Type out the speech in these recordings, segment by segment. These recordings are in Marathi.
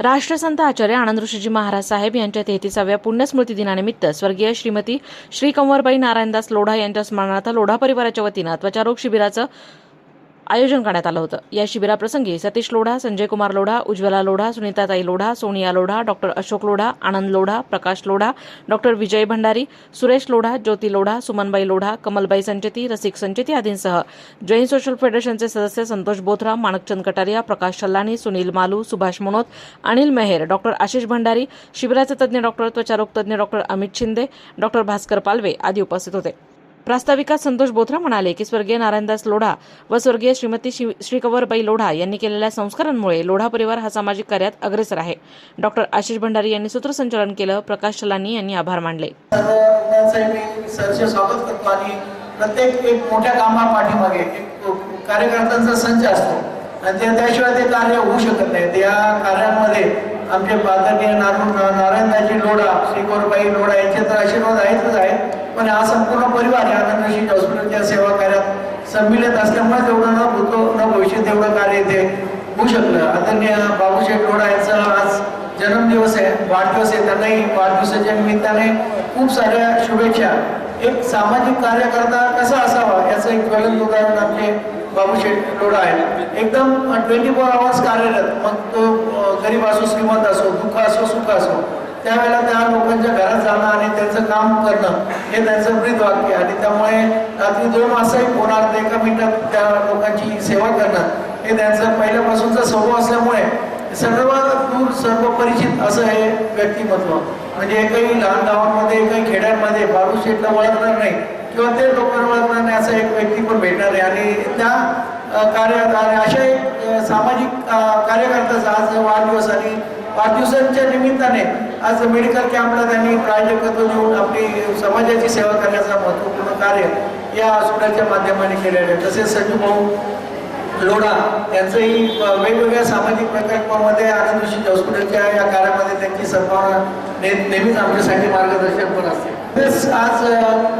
राष्ट्रसंत आचार्य आनंद ऋषीजी महाराज साहेब यांच्या तेहतीसाव्या पुण्यस्मृती दिनानिमित्त स्वर्गीय श्रीमती श्री कंवरबाई नारायणदास लोढा यांच्या स्मरणार्थ लोढा परिवाराच्या वतीनं त्वचारोग शिबिराचं आयोजन करण्यात आलं होतं. या शिबिराप्रसंगी सतीश लोढा संजय कुमार लोढा उज्ज्वला लोढा सुनीताताई लोढा सोनिया लोढा डॉक्टर अशोक लोढा आनंद लोढा प्रकाश लोढा डॉक्टर विजय भंडारी सुरेश लोढा ज्योती लोढा सुमनबाई लोढा कमलबाई संचेती रसिक संचेती आदींसह जैन सोशल फेडरेशनचे सदस्य संतोष बोथरा माणकचंद कटारिया प्रकाश चल्लानी सुनील मालू सुभाष मनोत अनिल मेहेर डॉक्टर आशिष भंडारी शिबिराचे तज्ज्ञ डॉक्टर त्वचारोग तज्ज्ञ डॉक्टर अमित शिंदे डॉक्टर भास्कर पालवे आदी उपस्थित होते. प्रास्ताविकात संतोष बोथरा म्हणाले की स्वर्गीय नारायणदास लोढा व स्वर्गीय श्रीमती श्रीकवरबाई लोढा यांनी केलेल्या संस्कारांमुळे लोढा परिवार हा सामाजिक कार्यात अग्रेसर आहे. डॉक्टर आशिष भंडारी यांनी सूत्रसंचालन केलं. प्रकाश चलानी यांनी आभार मानले. स्वागत करतो आणि प्रत्येक एक मोठ्या कामा पाठीमागे कार्यकर्त्यांचा संच असतो. आणि त्याशिवाय ते कार्य होऊ शकत नाही. त्या कार्यामध्ये आमचे पादरणीय नारायण नारायणदाजी लोढा श्रीकोरबाई लोढा यांचे तर आशीर्वाद आहेतच आहेत. पण हा संपूर्ण परिवार या आनंदशी हॉस्पिटलच्या सेवा कार्यात सम्मिलित असल्यामुळे तेवढं न होतो न भविष्य तेवढं कार्य इथे होऊ शकलं. आदरणीय बाबूशेठ लोढा यांचा आज जन्मदिवस आहे वाढदिवस आहे. त्यांनाही वाढदिवसाच्या निमित्ताने खूप साऱ्या शुभेच्छा. एक सामाजिक कार्यकर्ता कसा असावा याचं एक ज्वलंत उदाहरण आपले बाबूशेठ लोढा आहे एकदम ट्वेंटी फोर आवर्स कार्यरत. मग तो गरीब असो श्रीमंत असो दुःख असो सुख असो त्यावेळेला त्या लोकांच्या घरात जाणं आणि त्यांचं काम करणं हे त्यांचं ब्रीद वाक्य आणि त्यामुळे रात्री दोन वाजताही फोन ते एका मिनिटात त्या लोकांची सेवा करणं हे त्यांचं पहिल्यापासूनचा स्वभाव असल्यामुळे सर्व दूर सर्व परिचित असं हे व्यक्तिमत्व. म्हणजे एकही लहान गावांमध्ये एकही खेड्यांमध्ये बाळू शेठला नाही. किंवा ते लोकांना नाही असं एक व्यक्ती पण भेटणार आहे. आणि त्या कार्य अशा एक सामाजिक कार्यकर्त्याचा आज वाढदिवस आणि वाढदिवसांच्या निमित्ताने आज मेडिकल कॅम्पला त्यांनी प्रायोजकत्व देऊन आपली समाजाची सेवा करण्याचं महत्त्वपूर्ण कार्य या हॉस्पिटलच्या माध्यमाने केलेलं आहे. तसेच संजू भाऊ लोढा यांचंही वेगवेगळ्या सामाजिक प्रकल्पामध्ये आनंद हॉस्पिटलच्या या कार्यामध्ये त्यांची संभावना ने नेहमीच आमच्यासाठी मार्गदर्शन पण असते. तसेच आज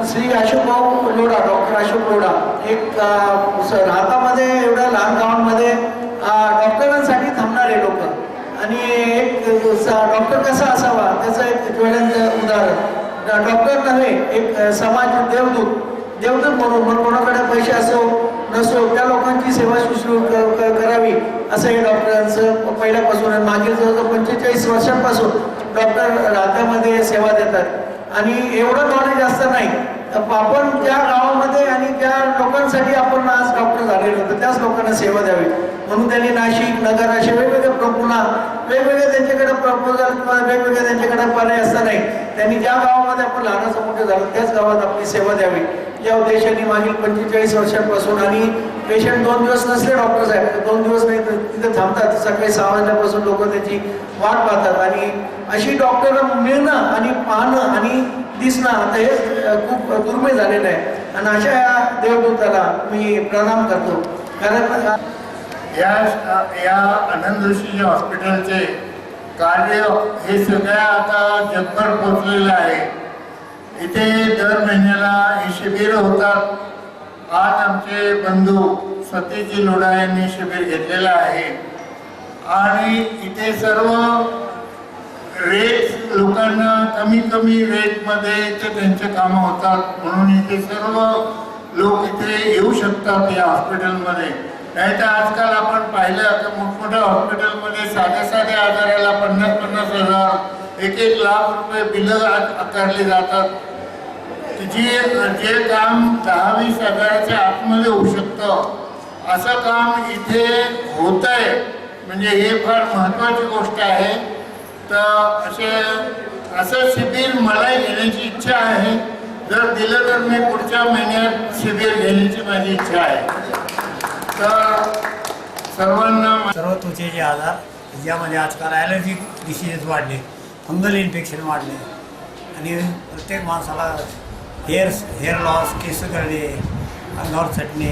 श्री अशोकभाऊ लोढा डॉक्टर अशोक लोढा एक uh, राहतामध्ये एवढ्या लहान गावांमध्ये uh, डॉक्टरांसाठी थांबणारे लोक. आणि एक डॉक्टर कसा असावा त्याचं एक ज्वलंत उदाहरण. डॉक्टर नव्हे एक समाज देवदूत. देवदूत म्हणून मग कोणाकडे पैसे असो नसो त्या लोकांची सेवा शुश्रूष करावी असं हे डॉक्टरांचं पहिल्यापासून मागील जवळजवळ पंचेचाळीस वर्षांपासून डॉक्टर राहत्यामध्ये सेवा देतात. आणि एवढं नॉलेज जास्त नाही. तर आपण ज्या गावामध्ये आणि ज्या लोकांसाठी आपण आज डॉक्टर झालेलो होतो त्याच लोकांना सेवा द्यावी. म्हणून त्यांनी नाशिक नगर असे वेगवेगळे प्रपुला वेगवेगळे त्यांच्याकडे प्रपोजल किंवा वेगवेगळे त्यांच्याकडे पर्याय असता नाही त्यांनी ज्या गावामध्ये आपण लहानाचं मोठं झालं त्याच गावात आपली सेवा द्यावी. या उद्देशाने मागील पंचेचाळीस वर्षांपासून आणि पेशंट दोन दिवस नसले डॉक्टर साहेब दोन दिवस नाही तर तिथे थांबतात. सकाळी सहा वाजल्यापासून लोक त्याची वाट पाहतात. आणि अशी डॉक्टर मिळणं आणि पाहणं आणि दिसणं आता हे खूप दुर्मिळ झालेलं आहे. आणि अशा या देवदूताला मी प्रणाम करतो. कारण या या आनंद हॉस्पिटलचे कार्य हे सगळ्या आता जगभर पोचलेलं आहे. इथे दर महिन्याला हे शिबिर होतात. आज आमचे बंधू सतीजी लोढा यांनी शिबिर घेतलेलं आहे. आणि इथे सर्व रेट लोकांना कमी कमी रेटमध्ये इथे त्यांचे कामं होतात. म्हणून इथे सर्व लोक इथे येऊ शकतात या हॉस्पिटलमध्ये. नाही तर आजकाल आपण पाहिलं तर मोठमोठ्या हॉस्पिटलमध्ये साध्या साध्या आजाराला पन्नास पन्नास हजार एक एक लाख रुपये बिलं आकारले आकारली जातात. जी जे काम दहा वीस हजाराच्या आतमध्ये होऊ शकतं. असं काम इथे होत आहे. म्हणजे हे फार महत्त्वाची गोष्ट आहे. तर असे असं शिबिर मला घेण्याची इच्छा आहे. जर दिलं तर मी पुढच्या महिन्यात शिबिर घेण्याची माझी इच्छा आहे. तर सर्वांना सर्व त्वचेचे आजार यामध्ये आजकाल ॲलर्जी डिसिजेस वाढले. फंगल इन्फेक्शन वाढले आणि प्रत्येक माणसाला हेअर हेअर लॉस केस करणे अंगावर चटणे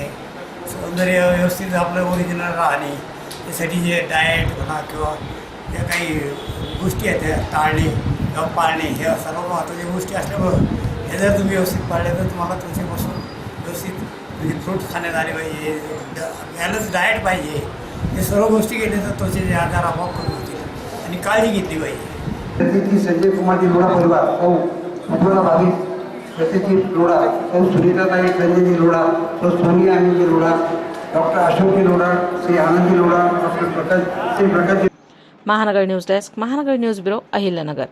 सौंदर्य व्यवस्थित आपलं ओरिजिनल राहणे त्यासाठी जे डाएट म्हणा किंवा ज्या काही गोष्टी आहेत त्या टाळणे किंवा पाळणे ह्या सर्व महत्त्वाच्या गोष्टी असल्यामुळं हे जर तुम्ही व्यवस्थित पाळले तर तुम्हाला तुमच्यापासून व्यवस्थित म्हणजे फ्रूट खाण्यात आले पाहिजे बॅलन्स डाएट पाहिजे. हे सर्व गोष्टी केल्या तर त्वचेचे आजार आपोआप कमी होतील आणि काळजी घेतली पाहिजे. प्रतिनिधी संजय कुमारजी लोढा परिवार. सौ उज्ज्वला भाभी प्रतिनिधी लोढा सौ सुनीताताई संजयजी लोढा सौ Sonia Anilji Lodha doctor Ashokji Lodha Shri Anandji Lodha doctor Prakash Shri Prakashji Mahanagar news desk Mahanagar news bureau Ahilyanagar.